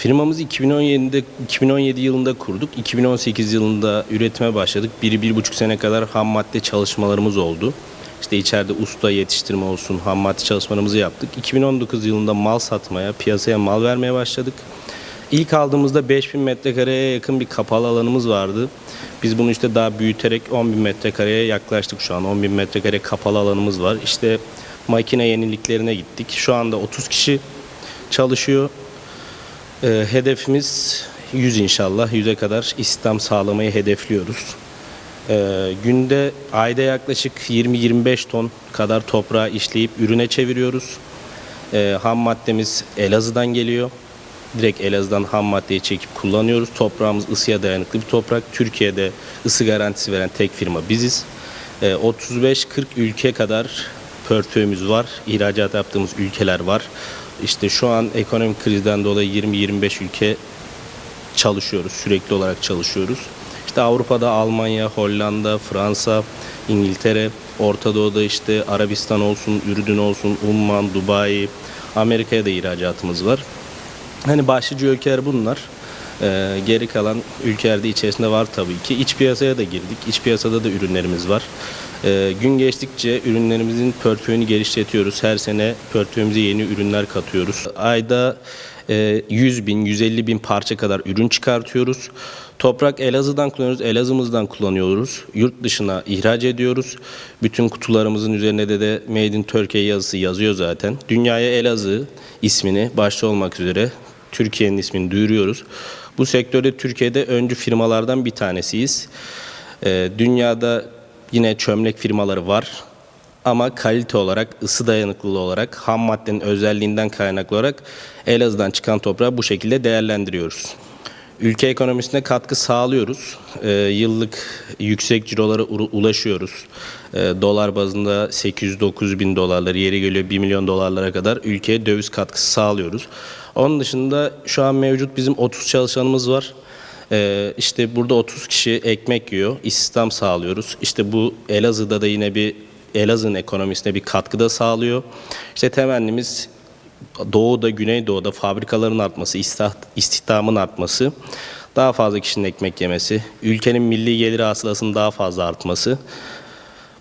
Firmamızı 2017'de 2017 yılında kurduk. 2018 yılında üretime başladık. Bir, bir buçuk sene kadar ham madde çalışmalarımız oldu. İşte içeride usta yetiştirme olsun ham madde çalışmalarımızı yaptık. 2019 yılında mal satmaya, piyasaya mal vermeye başladık. İlk aldığımızda 5000 metrekareye yakın bir kapalı alanımız vardı. Biz bunu işte daha büyüterek 10.000 metrekareye yaklaştık şu an. 10.000 metrekare kapalı alanımız var. İşte makine yeniliklerine gittik. Şu anda 30 kişi çalışıyor. Ee, hedefimiz 100 inşallah. 100'e kadar istihdam sağlamayı hedefliyoruz. Ee, günde ayda yaklaşık 20-25 ton kadar toprağı işleyip ürüne çeviriyoruz. Ee, ham maddemiz Elazığ'dan geliyor. Direkt Elazığ'dan ham maddeyi çekip kullanıyoruz. Toprağımız ısıya dayanıklı bir toprak. Türkiye'de ısı garantisi veren tek firma biziz. Ee, 35-40 ülke kadar portföyümüz var. İhracat yaptığımız ülkeler var. İşte şu an ekonomik krizden dolayı 20-25 ülke çalışıyoruz. Sürekli olarak çalışıyoruz. İşte Avrupa'da Almanya, Hollanda, Fransa, İngiltere, Orta Doğu'da işte Arabistan olsun, Ürdün olsun, Umman, Dubai, Amerika'ya da ihracatımız var. Hani başlıca ülkeler bunlar. Ee, geri kalan ülkelerde içerisinde var tabii ki. İç piyasaya da girdik. İç piyasada da ürünlerimiz var. Ee, gün geçtikçe ürünlerimizin portföyünü geliştiriyoruz. Her sene portföyümüze yeni ürünler katıyoruz. Ayda e, 100 bin, 150 bin parça kadar ürün çıkartıyoruz. Toprak Elazığ'dan kullanıyoruz, Elazığ'ımızdan kullanıyoruz. Yurt dışına ihraç ediyoruz. Bütün kutularımızın üzerine de de Made in Turkey yazısı yazıyor zaten. Dünyaya Elazığ ismini başta olmak üzere Türkiye'nin ismini duyuruyoruz. Bu sektörde Türkiye'de öncü firmalardan bir tanesiyiz. Ee, dünyada yine çömlek firmaları var. Ama kalite olarak, ısı dayanıklılığı olarak, ham maddenin özelliğinden kaynaklı olarak Elazığ'dan çıkan toprağı bu şekilde değerlendiriyoruz. Ülke ekonomisine katkı sağlıyoruz. Ee, yıllık yüksek cirolara ulaşıyoruz. Ee, dolar bazında 800-900 bin dolarları yeri geliyor 1 milyon dolarlara kadar ülkeye döviz katkısı sağlıyoruz. Onun dışında şu an mevcut bizim 30 çalışanımız var. Ee, işte burada 30 kişi ekmek yiyor, istihdam sağlıyoruz. İşte bu Elazığ'da da yine bir Elazığ'ın ekonomisine bir katkıda sağlıyor. İşte temennimiz Doğu'da, Güneydoğu'da fabrikaların artması, istih- istihdamın artması, daha fazla kişinin ekmek yemesi, ülkenin milli gelir hasılasının daha fazla artması.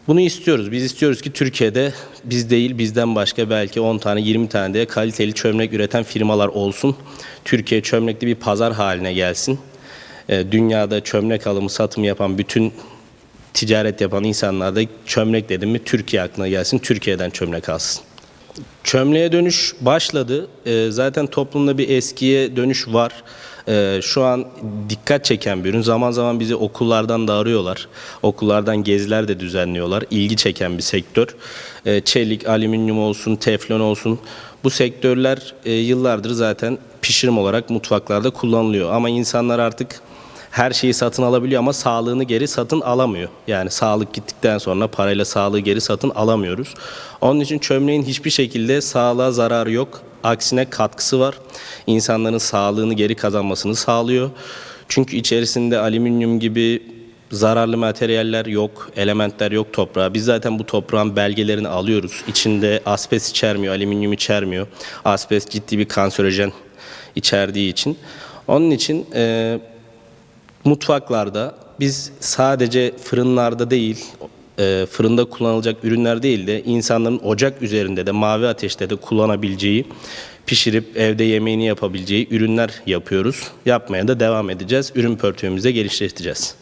Bunu istiyoruz. Biz istiyoruz ki Türkiye'de biz değil bizden başka belki 10 tane 20 tane de kaliteli çömlek üreten firmalar olsun. Türkiye çömlekli bir pazar haline gelsin. Ee, Dünyada çömlek alımı satımı yapan bütün ticaret yapan insanlar da çömlek dedim mi Türkiye aklına gelsin. Türkiye'den çömlek alsın. Çömleğe dönüş başladı. Ee, zaten toplumda bir eskiye dönüş var. Ee, şu an dikkat çeken bir ürün. Zaman zaman bizi okullardan da arıyorlar. Okullardan geziler de düzenliyorlar. İlgi çeken bir sektör. Ee, çelik, alüminyum olsun, teflon olsun. Bu sektörler e, yıllardır zaten pişirim olarak mutfaklarda kullanılıyor. Ama insanlar artık her şeyi satın alabiliyor ama sağlığını geri satın alamıyor. Yani sağlık gittikten sonra parayla sağlığı geri satın alamıyoruz. Onun için çömleğin hiçbir şekilde sağlığa zararı yok. Aksine katkısı var. İnsanların sağlığını geri kazanmasını sağlıyor. Çünkü içerisinde alüminyum gibi zararlı materyaller yok, elementler yok toprağa. Biz zaten bu toprağın belgelerini alıyoruz. İçinde asbest içermiyor, alüminyum içermiyor. Asbest ciddi bir kanserojen içerdiği için. Onun için e, mutfaklarda biz sadece fırınlarda değil, e, fırında kullanılacak ürünler değil de insanların ocak üzerinde de mavi ateşte de kullanabileceği, pişirip evde yemeğini yapabileceği ürünler yapıyoruz. Yapmaya da devam edeceğiz. Ürün portföyümüzü de geliştireceğiz.